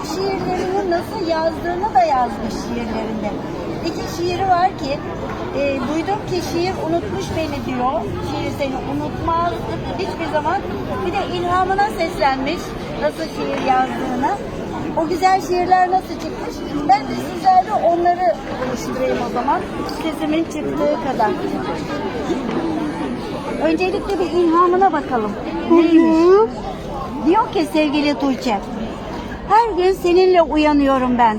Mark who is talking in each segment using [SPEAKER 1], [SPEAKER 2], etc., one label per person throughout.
[SPEAKER 1] bu şiirlerini nasıl yazdığını da yazmış şiirlerinde. İki şiiri var ki e, duydum ki şiir unutmuş beni diyor. Şiir seni unutmaz hiçbir zaman. Bir de ilhamına seslenmiş nasıl şiir yazdığını. O güzel şiirler nasıl çıkmış? Ben de sizlerle onları konuşturayım o zaman. Sesimin çıktığı kadar. Öncelikle bir ilhamına bakalım. Neymiş? Diyor ki sevgili Tuğçe, her gün seninle uyanıyorum ben.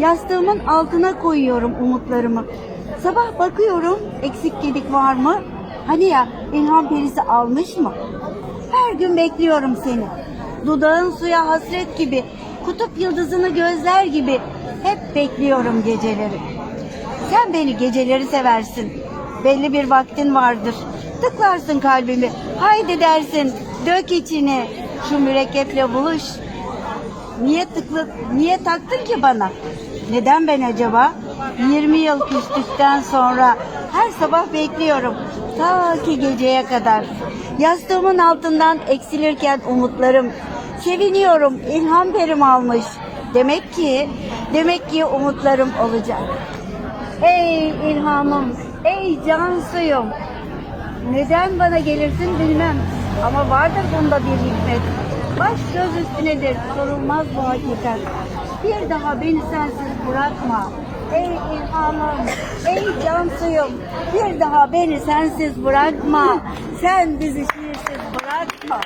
[SPEAKER 1] Yastığımın altına koyuyorum umutlarımı. Sabah bakıyorum eksik gedik var mı? Hani ya ilham perisi almış mı? Her gün bekliyorum seni. Dudağın suya hasret gibi, kutup yıldızını gözler gibi hep bekliyorum geceleri. Sen beni geceleri seversin. Belli bir vaktin vardır. Tıklarsın kalbimi. Haydi dersin. Dök içine. Şu mürekkeple buluş. Niye tıklı, niye taktın ki bana? Neden ben acaba? 20 yıl küstükten sonra her sabah bekliyorum. Ta ki geceye kadar. Yastığımın altından eksilirken umutlarım. Seviniyorum. ilham perim almış. Demek ki, demek ki umutlarım olacak. Ey ilhamım, ey can suyum. Neden bana gelirsin bilmem. Ama vardır bunda bir hikmet. Baş göz üstünedir, sorulmaz bu hakikat. Bir daha beni sensiz bırakma. Ey ilhamım, ey can suyum. Bir daha beni sensiz bırakma. Sen bizi şiirsiz bırakma.